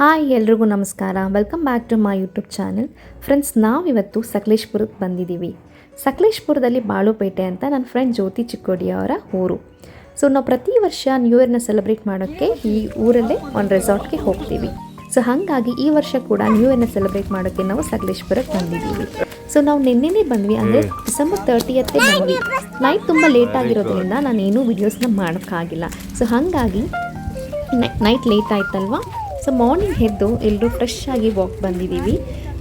Hi ಎಲ್ರಿಗೂ ನಮಸ್ಕಾರ. Welcome back to my YouTube channel friends ನಾವಿವತ್ತು ಸಕಲೇಶ್ಪುರಕ್ಕೆ ಬಂದಿದ್ದೀವಿ. ಸಕಲೇಶ್ಪುರದಲ್ಲಿ ಬಾಳುಪೇಟೆ ಅಂತ ನನ್ನ ಫ್ರೆಂಡ್ ಜ್ಯೋತಿ ಚಿಕ್ಕೋಡಿ ಅವರ ಊರು. ಸೊ ನಾವು ಪ್ರತಿ ವರ್ಷ ನ್ಯೂ ಇಯರ್ನ ಸೆಲೆಬ್ರೇಟ್ ಮಾಡೋಕ್ಕೆ ಈ ಊರಲ್ಲೇ ಒಂದು ರೆಸಾರ್ಟ್ಗೆ ಹೋಗ್ತೀವಿ. ಸೊ ಹಾಗಾಗಿ ಈ ವರ್ಷ ಕೂಡ ನ್ಯೂ ಇಯರ್ನ ಸೆಲೆಬ್ರೇಟ್ ಮಾಡೋಕ್ಕೆ ನಾವು ಸಕಲೇಶ್ಪುರಕ್ಕೆ ಬಂದಿದ್ದೀವಿ. ಸೊ ನಾವು ನಿನ್ನೆನೇ ಬಂದ್ವಿ ಅಂದರೆ ಡಿಸೆಂಬರ್ ತರ್ಟಿಯತ್ತೇ ಬಂದ್ವಿ. ನೈಟ್ ತುಂಬ ಲೇಟ್ ಆಗಿರೋದ್ರಿಂದ ನಾನು ಏನೂ ವೀಡಿಯೋಸ್ನ ಮಾಡೋಕ್ಕಾಗಿಲ್ಲ. ಸೊ ಹಾಗಾಗಿ ನೈಟ್ ಲೇಟ್ ಆಯ್ತಲ್ವಾ? ಸೊ ಮಾರ್ನಿಂಗ್ ಎದ್ದು ಎಲ್ಲರೂ ಫ್ರೆಶ್ ಆಗಿ ವಾಕ್ ಬಂದಿದ್ದೀವಿ.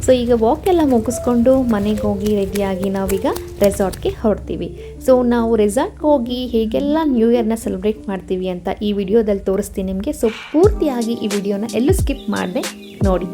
ಸೊ ಈಗ ವಾಕ್ ಎಲ್ಲ ಮುಗಿಸ್ಕೊಂಡು ಮನೆಗೆ ಹೋಗಿ ರೆಡಿಯಾಗಿ ನಾವೀಗ ರೆಸಾರ್ಟ್ಗೆ ಹೊರಡ್ತೀವಿ. ಸೊ ನಾವು ರೆಸಾರ್ಟ್ಗೆ ಹೋಗಿ ಹೇಗೆಲ್ಲ ನ್ಯೂ ಇಯರ್ನ ಸೆಲೆಬ್ರೇಟ್ ಮಾಡ್ತೀವಿ ಅಂತ ಈ ವಿಡಿಯೋದಲ್ಲಿ ತೋರಿಸ್ತೀನಿ ನಿಮಗೆ. ಸೊ ಪೂರ್ತಿಯಾಗಿ ಈ ವಿಡಿಯೋನ ಎಲ್ಲೂ ಸ್ಕಿಪ್ ಮಾಡದೆ ನೋಡಿ.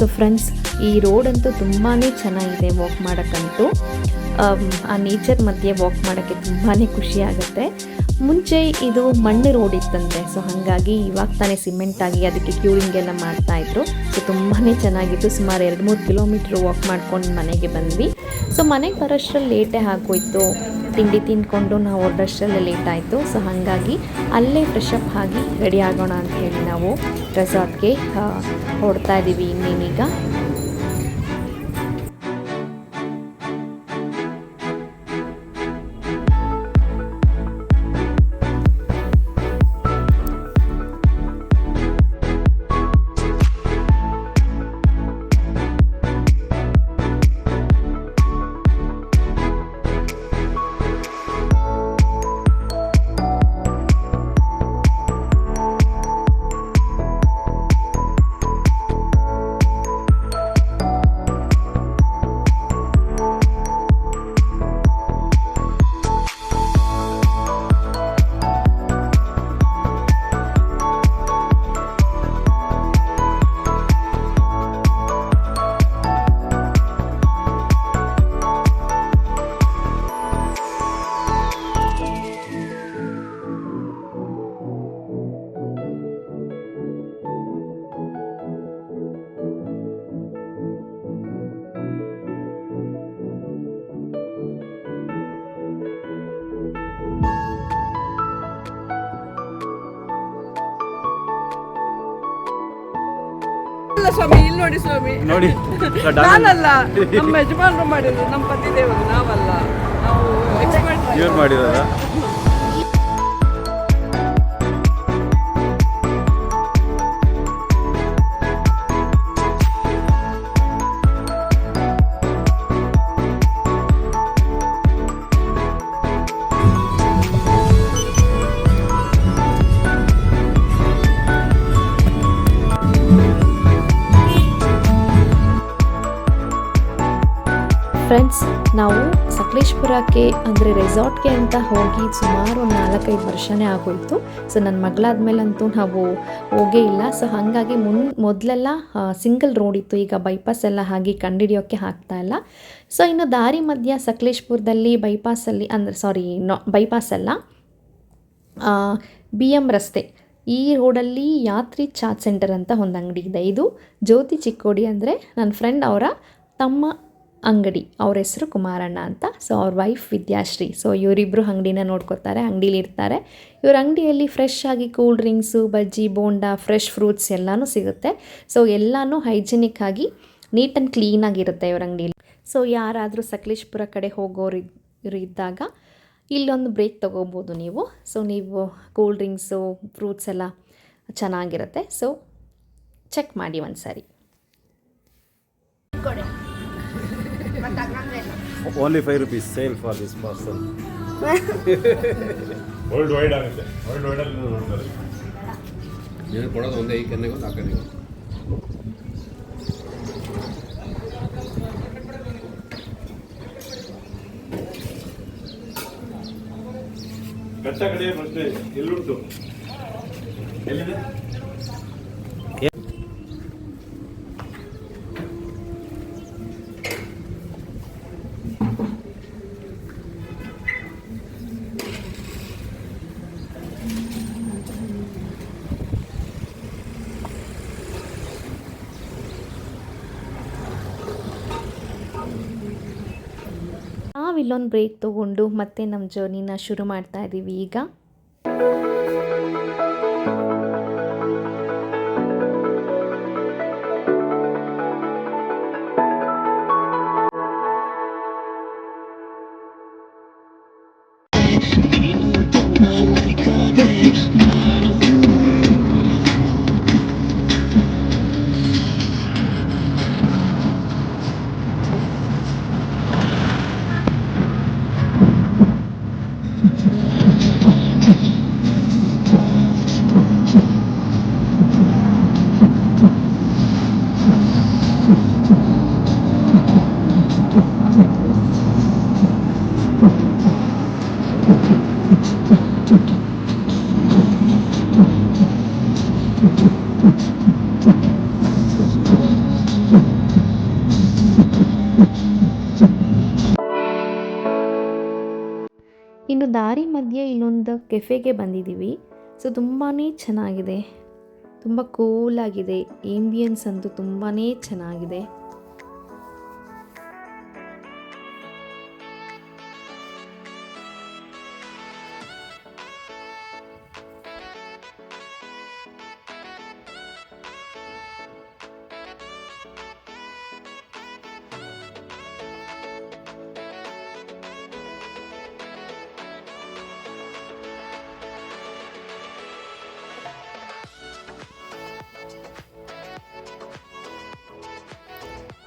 ಸೊ ಫ್ರೆಂಡ್ಸ್ ಈ ರೋಡ್ ಅಂತೂ ತುಂಬಾ ಚೆನ್ನಾಗಿದೆ ವಾಕ್ ಮಾಡೋಕ್ಕಂತೂ. ಆ ನೇಚರ್ ಮಧ್ಯೆ ವಾಕ್ ಮಾಡೋಕ್ಕೆ ತುಂಬಾ ಖುಷಿ ಆಗುತ್ತೆ. ಮುಂಚೆ ಇದು ಮಣ್ಣು ರೋಡ್ ಇತ್ತಂತೆ. ಸೊ ಹಾಗಾಗಿ ಇವಾಗ ತಾನೇ ಸಿಮೆಂಟ್ ಆಗಿ ಅದಕ್ಕೆ ಕ್ಯೂರಿಂಗ್ ಎಲ್ಲ ಮಾಡ್ತಾಯಿದ್ರು ಸೊ ತುಂಬಾ ಚೆನ್ನಾಗಿತ್ತು. ಸುಮಾರು ಎರಡು ಮೂರು ಕಿಲೋಮೀಟ್ರ್ ವಾಕ್ ಮಾಡ್ಕೊಂಡು ಮನೆಗೆ ಬಂದ್ವಿ. ಸೊ ಮನೆಗೆ ಬರೋಷ್ಟ್ರಲ್ಲಿ ಲೇಟೇ ಆಗೋಯ್ತು. ತಿಂಡಿ ತಿಂದ್ಕೊಂಡು ನಾವು ಹೊರಡೋಷ್ಟ್ರಲ್ಲೇ ಲೇಟ್ ಆಯಿತು. ಸೊ, ಹಾಗಾಗಿ ಅಲ್ಲೇ ಫ್ರೆಶ್ ಅಪ್ ಆಗಿ ರೆಡಿ ಆಗೋಣ ಅಂತ ಹೇಳಿ ನಾವು ರೆಸಾರ್ಟ್ಗೆ ಹೊಡ್ತಾ ಇದ್ದೀವಿ ಇನ್ನೇನೀಗ. ನೋಡಿ ಸ್ವಾಮಿ. ನೋಡಿ ನಾನಲ್ಲ ನಮ್ಮ ಯಜಮಾನರು ಮಾಡಿದ್ರು ನಮ್ಮ ಪತಿ ದೇವರು ನಾವಲ್ಲ. ನಾವು ಇವ್ರು ಮಾಡಿದಾರ ಫ್ರೆಂಡ್ಸ್ ನಾವು ಸಕಲೇಶ್ಪುರಕ್ಕೆ, ಅಂದರೆ ರೆಸಾರ್ಟ್ಗೆ ಅಂತ ಹೋಗಿ ಸುಮಾರು ಒಂದು ನಾಲ್ಕೈದು ವರ್ಷನೇ ಆಗೋಯಿತು. ಸೊ ನನ್ನ ಮಗಳಾದ್ಮೇಲಂತೂ ನಾವು ಹೋಗೇ ಇಲ್ಲ. ಸೊ ಹಾಗಾಗಿ ಮುನ್, ಮೊದಲೆಲ್ಲ ಸಿಂಗಲ್ ರೋಡ್ ಇತ್ತು. ಈಗ ಬೈಪಾಸ್ ಎಲ್ಲ ಹಾಗೆ ಕಂಡಿಡಿಯೋಕ್ಕೆ ಆಗ್ತಾ ಇಲ್ಲ. ಸೊ ಇನ್ನು ದಾರಿ ಮಧ್ಯ ಸಕಲೇಶ್ಪುರದಲ್ಲಿ ಬೈಪಾಸಲ್ಲಿ ಅಂದರೆ ಸಾರಿ ನಾ ಬೈಪಾಸ್ ಅಲ್ಲ. ಬಿ ಎಂ ರಸ್ತೆ. ಈ ರೋಡಲ್ಲಿ ಯಾತ್ರಿ ಚಾಟ್ ಸೆಂಟರ್ ಅಂತ ಒಂದು ಅಂಗಡಿ ಇದೆ. ಇದು ಜ್ಯೋತಿ ಚಿಕ್ಕೋಡಿ ಅಂದರೆ ನನ್ನ ಫ್ರೆಂಡ್ ಅವರ ತಮ್ಮ ಅಂಗಡಿ, ಅವ್ರ ಹೆಸರು ಕುಮಾರಣ್ಣ ಅಂತ. ಸೊ ಅವ್ರ ವೈಫ್ ವಿದ್ಯಾಶ್ರೀ. ಸೊ ಇವರಿಬ್ಬರು ಅಂಗಡಿನ ನೋಡ್ಕೋತಾರೆ, ಅಂಗಡೀಲಿ ಇರ್ತಾರೆ ಇವ್ರ ಅಂಗಡಿಯಲ್ಲಿ ಫ್ರೆಶ್ ಆಗಿ cool drinks bajji, bonda fresh fruits ಎಲ್ಲನೂ ಸಿಗುತ್ತೆ. ಸೊ ಎಲ್ಲನೂ ಹೈಜಿನಿಕ್ ಆಗಿ ನೀಟ್ ಆ್ಯಂಡ್ ಕ್ಲೀನಾಗಿರುತ್ತೆ ಇವ್ರ ಅಂಗಡಿಯಲ್ಲಿ ಸೊ ಯಾರಾದರೂ ಸಕಲೇಶ್ಪುರ ಕಡೆ ಹೋಗೋರು ಇದ್ದಾಗ ಇಲ್ಲೊಂದು ಬ್ರೇಕ್ ತೊಗೋಬೋದು ನೀವು. ಸೊ ನೀವು ಕೂಲ್ ಡ್ರಿಂಕ್ಸು ಫ್ರೂಟ್ಸ್ ಎಲ್ಲ ಚೆನ್ನಾಗಿರುತ್ತೆ. ಸೊ ಚೆಕ್ ಮಾಡಿ ಒಂದು ಸಾರಿ only five rupees sale for this parcel world wide ಆಗುತ್ತೆ. ವರ್ಲ್ಡ್ ವೈಡ್ ಅಲ್ಲಿ ನೋಡ್ತಾರೆ. ನೀನು ಕೊಡೋದು ಒಂದೇ ಈ ಕೆನ್ನೆಗೆ ಒಂದು ಆ ಕೆನ್ನೆಗೆ. ಕಚ್ಚಾ ಕಡೆ ಪ್ರಶ್ನೆ ಎಲ್ಲುಂಟು ಎಲ್ಲಿದೆ ನಾವು ಇಲ್ಲೊಂದು ಬ್ರೇಕ್ ತೊಗೊಂಡು ಮತ್ತೆ ನಮ್ಮ ಜರ್ನಿನ ಶುರು ಮಾಡ್ತಾ ಇದ್ದೀವಿ ಈಗ. ಇನ್ನು ದಾರಿ ಮಧ್ಯೆ ಇಲ್ಲೊಂದು ಕೆಫೆಗೆ ಬಂದಿದ್ದೀವಿ. ಸೊ ತುಂಬಾ ಚೆನ್ನಾಗಿದೆ. ತುಂಬ ಕೂಲಾಗಿದೆ ಏಂಬಿಯನ್ಸ್ ಅಂತೂ ತುಂಬಾ ಚೆನ್ನಾಗಿದೆ.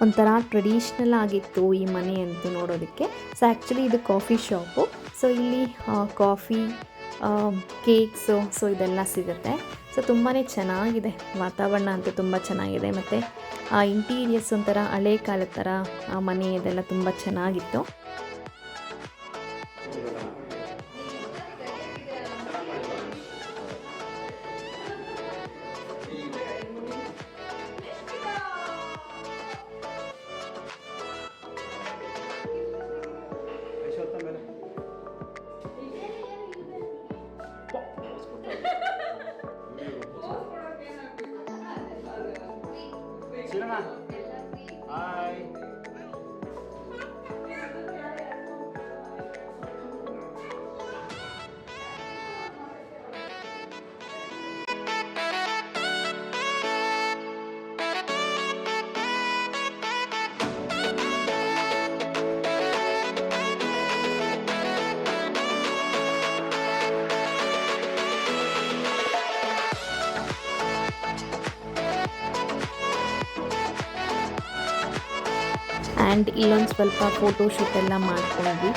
ಒಂಥರ ಟ್ರೆಡಿಷ್ನಲ್ ಆಗಿತ್ತು ಈ ಮನೆ ಅಂತ ನೋಡೋದಕ್ಕೆ. ಸೊ ಆ್ಯಕ್ಚುಲಿ ಇದು ಕಾಫಿ ಶಾಪು ಸೊ ಇಲ್ಲಿ ಕಾಫಿ ಕೇಕ್ಸು ಸೊ ಇದೆಲ್ಲ ಸಿಗುತ್ತೆ. ಸೊ ತುಂಬಾ ಚೆನ್ನಾಗಿದೆ. ವಾತಾವರಣ ಅಂತೂ ತುಂಬ ಚೆನ್ನಾಗಿದೆ. ಮತ್ತು ಇಂಟೀರಿಯರ್ಸ್ ಒಂಥರ ಹಳೆ ಕಾಲದ ಥರ ಆ ಮನೆ ಇದೆಲ್ಲ ತುಂಬ ಚೆನ್ನಾಗಿತ್ತು. ಆ್ಯಂಡ್ ಇಲ್ಲೊಂದು ಸ್ವಲ್ಪ ಫೋಟೋಶೂಟ್ ಎಲ್ಲ ಮಾಡ್ಕೊಂಡ್ವಿ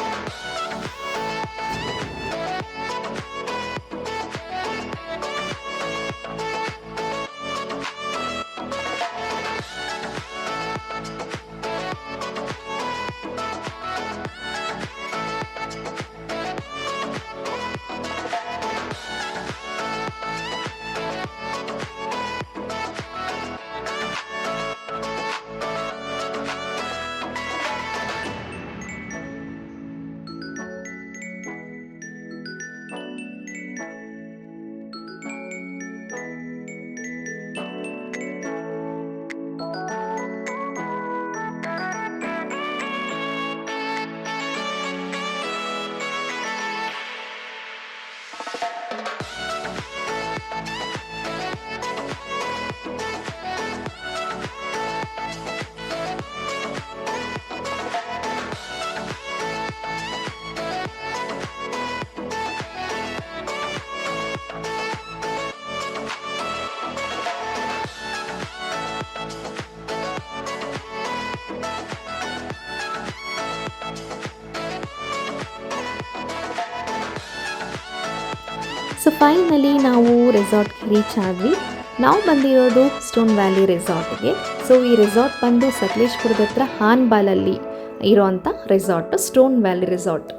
ಸೊ ಫೈನಲಿ ನಾವು ರೆಸಾರ್ಟ್ಗೆ ರೀಚ್ ಆದ್ವಿ. ನಾವು ಬಂದಿರೋದು ಸ್ಟೋನ್ ವ್ಯಾಲಿ ರೆಸಾರ್ಟ್ಗೆ ಸೊ ಈ ರೆಸಾರ್ಟ್ ಬಂದು ಸಕಲೇಶ್ಪುರದ ಹತ್ರ ಹಾನ್ಬಾಲಲ್ಲಿ ಇರೋವಂಥ ರೆಸಾರ್ಟ್ ಸ್ಟೋನ್ ವ್ಯಾಲಿ ರೆಸಾರ್ಟ್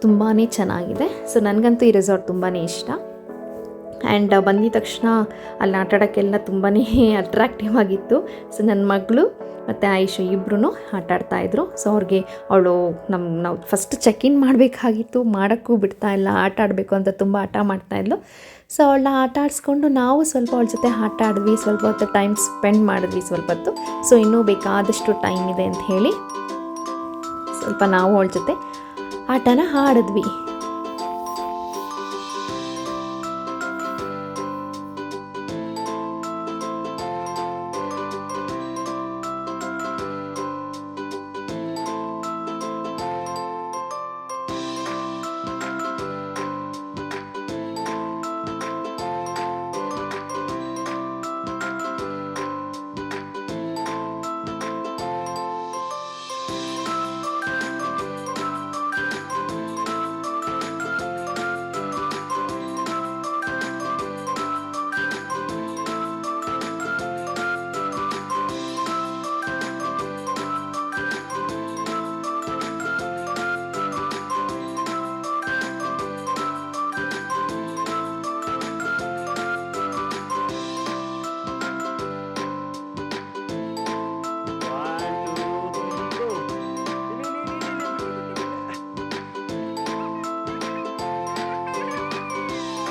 ತುಂಬಾ ಚೆನ್ನಾಗಿದೆ. ಸೊ ನನಗಂತೂ ಈ ರೆಸಾರ್ಟ್ ತುಂಬಾ ಇಷ್ಟ. ಆ್ಯಂಡ್ ಬಂದಿದ ತಕ್ಷಣ ಅಲ್ಲಿ ಆಟಾಡೋಕ್ಕೆಲ್ಲ ತುಂಬಾ ಅಟ್ರಾಕ್ಟಿವ್ ಆಗಿತ್ತು. ಸೊ ನನ್ನ ಮಗಳು ಮತ್ತು ಆಯುಷ ಇಬ್ಬರೂ ಆಟ ಆಡ್ತಾಯಿದ್ರು ಸೊ ಅವ್ರಿಗೆ ಅವಳು ನಮ್ಮ ನಾವು ಫಸ್ಟ್ ಚೆಕ್ ಇನ್ ಮಾಡಬೇಕಾಗಿತ್ತು. ಮಾಡೋಕ್ಕೂ ಬಿಡ್ತಾ ಇಲ್ಲ. ಆಟ ಆಡಬೇಕು ಅಂತ ತುಂಬ ಮಾಡ್ತಾ ಇದ್ಲು. ಸೊ ಅವಳನ್ನ ಆಟ ಆಡಿಸ್ಕೊಂಡು ನಾವು ಸ್ವಲ್ಪ ಅವಳ ಜೊತೆ ಆಟ ಆಡಿದ್ವಿ. ಸ್ವಲ್ಪ ಹೊತ್ತು ಟೈಮ್ ಸ್ಪೆಂಡ್ ಮಾಡಿದ್ವಿ ಸ್ವಲ್ಪ ಹೊತ್ತು ಸೊ ಇನ್ನೂ ಬೇಕಾದಷ್ಟು ಟೈಮ್ ಇದೆ ಅಂತ ಹೇಳಿ ಸ್ವಲ್ಪ ನಾವು ಅವಳ ಜೊತೆ ಆಟನ ಆಡಿದ್ವಿ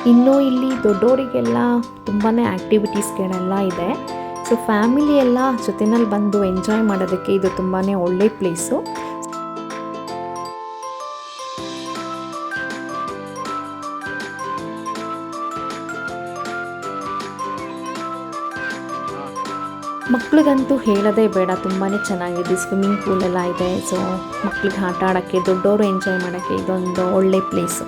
ಇನ್ನು ಇಲ್ಲಿ ದೊಡ್ಡವರಿಗೆಲ್ಲ ತುಂಬಾ ಆ್ಯಕ್ಟಿವಿಟೀಸ್ಗಳೆಲ್ಲ ಇದೆ. ಸೊ ಫ್ಯಾಮಿಲಿ ಎಲ್ಲ ಜೊತೆನಲ್ಲಿ ಬಂದು ಎಂಜಾಯ್ ಮಾಡೋದಕ್ಕೆ ಇದು ತುಂಬಾ ಒಳ್ಳೆ ಪ್ಲೇಸು ಮಕ್ಳಿಗಂತೂ ಹೇಳೋದೇ ಬೇಡ ತುಂಬಾ ಚೆನ್ನಾಗಿದೆ ಸ್ವಿಮ್ಮಿಂಗ್ ಪೂಲ್ ಎಲ್ಲ ಇದೆ. ಸೊ ಮಕ್ಳಿಗೆ ಆಟ ಆಡೋಕ್ಕೆ ದೊಡ್ಡವರು ಎಂಜಾಯ್ ಮಾಡೋಕ್ಕೆ ಇದೊಂದು ಒಳ್ಳೆ ಪ್ಲೇಸು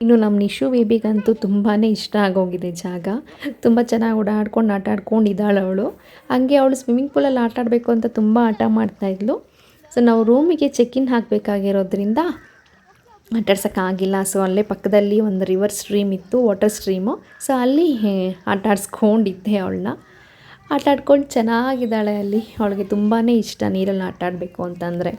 ಇನ್ನು ನಮ್ಮ ನಿಶು ಬೇಬಿಗಂತೂ ತುಂಬಾ ಇಷ್ಟ ಆಗೋಗಿದೆ ಜಾಗ. ತುಂಬ ಚೆನ್ನಾಗಿ ಓಡಾಡ್ಕೊಂಡು ಆಟ ಆಡ್ಕೊಂಡು ಇದ್ದಾಳೆ ಅವಳು. ಹಂಗೆ ಅವಳು ಸ್ವಿಮ್ಮಿಂಗ್ ಪೂಲಲ್ಲಿ ಆಟ ಆಡಬೇಕು ಅಂತ ತುಂಬ ಆಟ ಮಾಡ್ತಾಯಿದ್ಲು ಸೊ ನಾವು ರೂಮಿಗೆ ಚೆಕ್ ಇನ್ ಹಾಕಬೇಕಾಗಿರೋದ್ರಿಂದ ಆಟಾಡ್ಸೋಕ್ಕಾಗಿಲ್ಲ ಸೊ ಅಲ್ಲೇ ಪಕ್ಕದಲ್ಲಿ ಒಂದು ರಿವರ್ ಸ್ಟ್ರೀಮ್ ಇತ್ತು ವಾಟರ್ ಸ್ಟ್ರೀಮು ಸೊ ಅಲ್ಲಿ ಆಟ ಆಡಿಸ್ಕೊಂಡಿದ್ದೆ ಅವಳನ್ನ. ಆಟ ಆಡ್ಕೊಂಡು ಚೆನ್ನಾಗಿದ್ದಾಳೆ ಅಲ್ಲಿ. ಅವಳಿಗೆ ತುಂಬಾ ಇಷ್ಟ ನೀರಲ್ಲಿ ಆಟ ಆಡಬೇಕು ಅಂತಂದರೆ.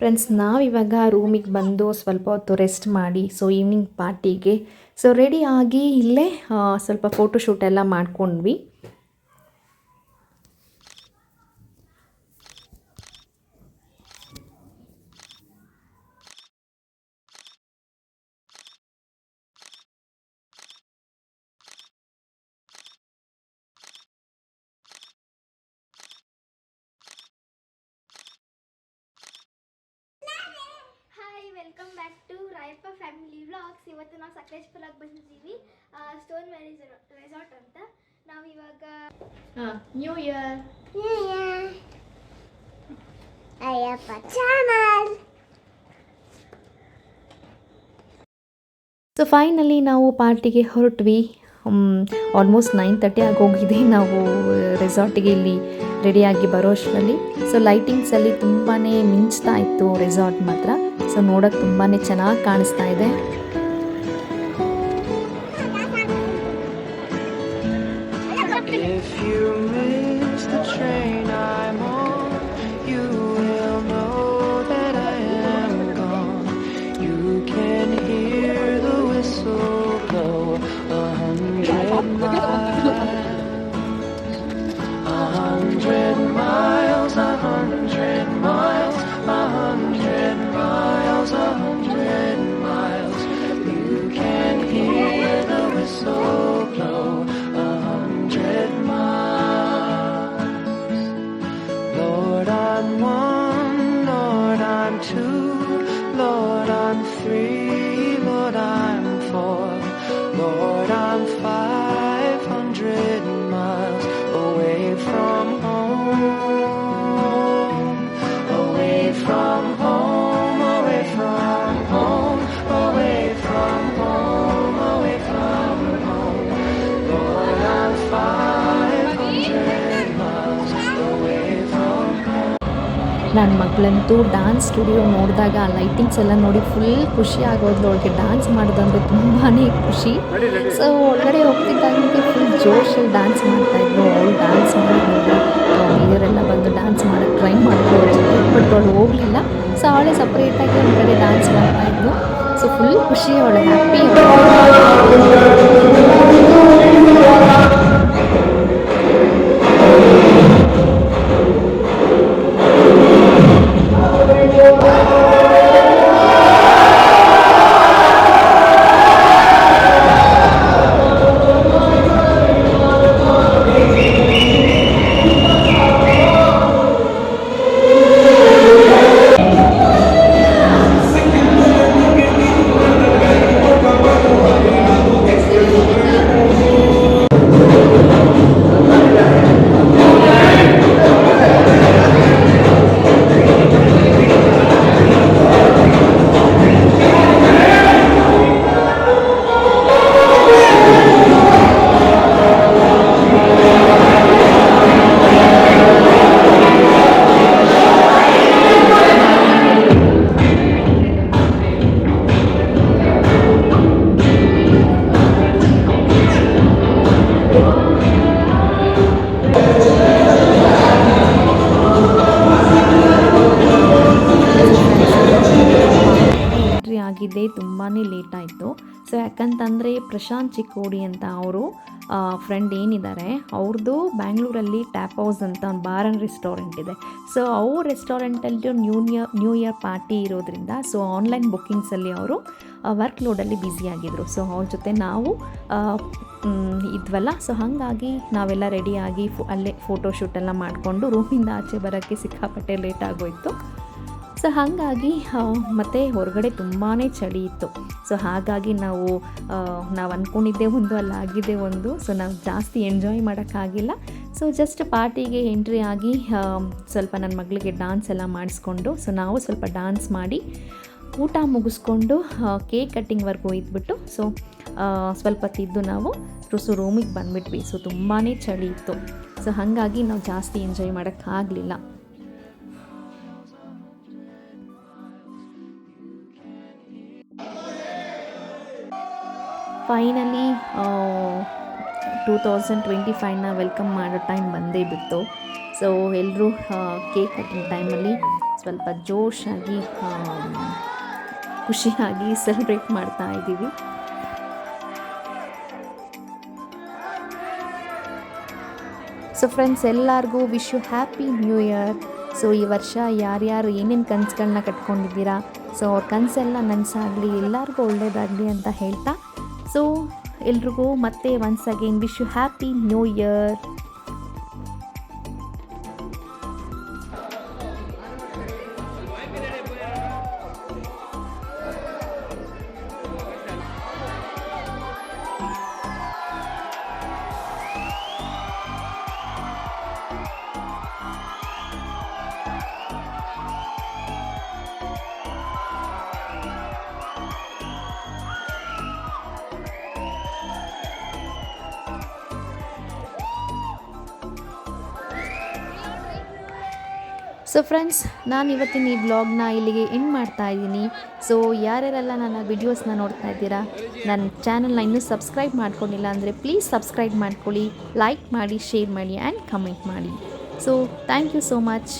ಫ್ರೆಂಡ್ಸ್ ನಾವಿವಾಗ ರೂಮಿಗೆ ಬಂದು ಸ್ವಲ್ಪ ಹೊತ್ತು ರೆಸ್ಟ್ ಮಾಡಿ ಸೊ ಈವ್ನಿಂಗ್ ಪಾರ್ಟಿಗೆ ಸೊ ರೆಡಿ ಆಗಿ ಇಲ್ಲೇ ಸ್ವಲ್ಪ ಫೋಟೋಶೂಟ್ ಎಲ್ಲ ಮಾಡ್ಕೊಂಡ್ವಿ hi welcome back to Rayappa family vlogs ಇವತ್ತು ನಾವು ಸಕಲೇಶ್ಪುರಕ್ಕೆ ಬಂದಿದ್ದೀವಿ. ಸ್ಟೋನ್ ಮ್ಯಾರೇಜ್ ರೆಸಾರ್ಟ್ ಅಂತ. ನಾವು ಇವಾಗ new year Ayyappa channel so finally ನಾವು ಪಾರ್ಟಿಗೆ ಹೊರಟ್ವಿ. ಆಲ್ಮೋಸ್ಟ್ ನೈನ್ ತರ್ಟಿ ಆಗೋಗಿದೆ ನಾವು ರೆಸಾರ್ಟಿಗೆ ಇಲ್ಲಿ ರೆಡಿಯಾಗಿ ಬರೋ ಅಷ್ಟರಲ್ಲಿ. ಸೊ ಲೈಟಿಂಗ್ಸಲ್ಲಿ ತುಂಬಾ ಮಿಂಚ್ತಾ ಇತ್ತು ರೆಸಾರ್ಟ್ ಮಾತ್ರ. ಸೊ ನೋಡೋಕ್ಕೆ ತುಂಬಾ ಚೆನ್ನಾಗಿ ಕಾಣಿಸ್ತಾ ಇದೆ. ನನ್ನ ಮಗಳಂತೂ ಡ್ಯಾನ್ಸ್ ಸ್ಟುಡಿಯೋ ನೋಡಿದಾಗ ಆ ಲೈಟಿಂಗ್ಸ್ ಎಲ್ಲ ನೋಡಿ ಫುಲ್ ಖುಷಿ ಆಗೋದ್ಲು. ಅವಳಿಗೆ ಡ್ಯಾನ್ಸ್ ಮಾಡೋದಂದ್ರೆ ತುಂಬಾ ಖುಷಿ. ಸೊ ಒಳಗಡೆ ಹೋಗ್ತಿದ್ದಂಗೆ ಫುಲ್ ಜೋಶಲ್ಲಿ ಡಾನ್ಸ್ ಮಾಡ್ತಾಯಿದ್ರು ಅವಳು ಡ್ಯಾನ್ಸ್ ಮಾಡಿದ್ರು ಇವರೆಲ್ಲ ಬಂದು ಡ್ಯಾನ್ಸ್ ಮಾಡೋಕ್ಕೆ ಟ್ರೈ ಮಾಡಿದ್ರು. ಬಟ್ ಅವಳು ಹೋಗಲಿಲ್ಲ. ಸೊ ಅವಳೇ ಸಪ್ರೇಟಾಗಿ ಒಳಗಡೆ ಡ್ಯಾನ್ಸ್ ಮಾಡ್ತಾಯಿದ್ಲು ಸೊ ಫುಲ್ ಖುಷಿ, ಅವಳು ಹ್ಯಾಪಿ ಚಿಕ್ಕೋಡಿ ಅಂತ ಅವರು ಫ್ರೆಂಡ್ ಏನಿದ್ದಾರೆ ಅವ್ರದ್ದು ಬ್ಯಾಂಗ್ಳೂರಲ್ಲಿ ಟ್ಯಾಪ್ ಹೌಸ್ ಅಂತ ಒಂದು ಬಾರ್ ಆ್ಯಂಡ್ ರೆಸ್ಟೋರೆಂಟ್ ಇದೆ. ಸೊ ಅವ್ರ ರೆಸ್ಟೋರೆಂಟಲ್ಲಿ new year new year party ಇರೋದ್ರಿಂದ ಸೊ ಆನ್ಲೈನ್ ಬುಕ್ಕಿಂಗ್ಸಲ್ಲಿ ಅವರು ವರ್ಕ್ ಲೋಡಲ್ಲಿ ಬ್ಯುಸಿಯಾಗಿದ್ದರು ಸೊ ಅವ್ರ ಜೊತೆ ನಾವು ಇದ್ವಲ್ಲ. ಸೊ ಹಾಗಾಗಿ ನಾವೆಲ್ಲ ರೆಡಿಯಾಗಿ ಫೋ, ಅಲ್ಲೇ ಫೋಟೋಶೂಟೆಲ್ಲ ಮಾಡಿಕೊಂಡು ರೂಮಿಂದ ಆಚೆ ಬರೋಕ್ಕೆ ಸಿಕ್ಕಾಪಟ್ಟೆ ಲೇಟ್ ಆಗೋಯಿತು. ಸೊ ಹಾಗಾಗಿ ಮತ್ತು ಹೊರಗಡೆ ತುಂಬಾ ಚಳಿ ಇತ್ತು. ಸೊ ಹಾಗಾಗಿ ನಾವು ನಾವು ಅಂದ್ಕೊಂಡಿದ್ದೆ ಒಂದು, ಅಲ್ಲಿ ಆಗಿದೆ ಒಂದು. ಸೊ ನಾವು ಜಾಸ್ತಿ ಎಂಜಾಯ್ ಮಾಡೋಕ್ಕಾಗಿಲ್ಲ. ಸೊ ಜಸ್ಟ್ ಪಾರ್ಟಿಗೆ ಎಂಟ್ರಿ ಆಗಿ ಸ್ವಲ್ಪ ನನ್ನ ಮಗಳಿಗೆ ಡಾನ್ಸ್ ಎಲ್ಲ ಮಾಡಿಸ್ಕೊಂಡು, ಸೊ ನಾವು ಸ್ವಲ್ಪ ಡಾನ್ಸ್ ಮಾಡಿ, ಊಟ ಮುಗಿಸ್ಕೊಂಡು ಕೇಕ್ ಕಟ್ಟಿಂಗ್ವರೆಗೂ ಇದ್ಬಿಟ್ಟು, ಸೊ ಸ್ವಲ್ಪ ತಿದ್ದು ನಾವು ರುಸು ರೂಮಿಗೆ ಬಂದುಬಿಟ್ವಿ. ಸೊ ತುಂಬಾ ಚಳಿ ಇತ್ತು. ಸೊ ಹಾಗಾಗಿ ನಾವು ಜಾಸ್ತಿ ಎಂಜಾಯ್ ಮಾಡೋಕ್ಕಾಗಲಿಲ್ಲ. ಫೈನಲಿ ಟೂ ತೌಸಂಡ್ ಟ್ವೆಂಟಿ ಫೈವ್ನ ವೆಲ್ಕಮ್ ಮಾಡೋ ಟೈಮ್ ಬಂದೇ ಬಿತ್ತು. ಸೊ ಎಲ್ಲರೂ ಕೇಕ್ ಕಟ್ಟಿಂಗ್ ಟೈಮಲ್ಲಿ ಸ್ವಲ್ಪ ಜೋಶಾಗಿ ಖುಷಿಯಾಗಿ ಸೆಲೆಬ್ರೇಟ್ ಮಾಡ್ತಾ ಇದ್ದೀವಿ. ಸೊ ಫ್ರೆಂಡ್ಸ್ ಎಲ್ಲರಿಗೂ wish you happy new year so ಈ ವರ್ಷ ಯಾರ್ಯಾರು ಏನೇನು ಕನಸುಗಳನ್ನ ಕಟ್ಕೊಂಡಿದ್ದೀರಾ? ಸೊ ಅವ್ರ ಕನಸೆಲ್ಲ ನನಸಾಗಲಿ, ಎಲ್ಲರಿಗೂ ಒಳ್ಳೆಯದಾಗಲಿ ಅಂತ ಹೇಳ್ತಾ ಸೊ ಎಲ್ರಿಗೂ ಮತ್ತೆ once again wish you happy new year so friends ನಾನು ಇವತ್ತಿನ ಈ ಬ್ಲಾಗ್ನ ಇಲ್ಲಿಗೆ ಎಂಡ್ ಮಾಡ್ತಾ ಇದ್ದೀನಿ. ಸೊ ಯಾರ್ಯಾರೆಲ್ಲ ನನ್ನ ವಿಡಿಯೋಸ್ನ ನೋಡ್ತಾ ಇದ್ದೀರಾ ನನ್ನ ಚಾನಲ್ನ ಇನ್ನೂ ಸಬ್ಸ್ಕ್ರೈಬ್ ಮಾಡ್ಕೊಂಡಿಲ್ಲ ಅಂದರೆ ಪ್ಲೀಸ್ ಸಬ್ಸ್ಕ್ರೈಬ್ ಮಾಡ್ಕೊಳ್ಳಿ ಲೈಕ್ ಮಾಡಿ ಶೇರ್ ಮಾಡಿ ಆ್ಯಂಡ್ ಕಮೆಂಟ್ ಮಾಡಿ. So thank you so much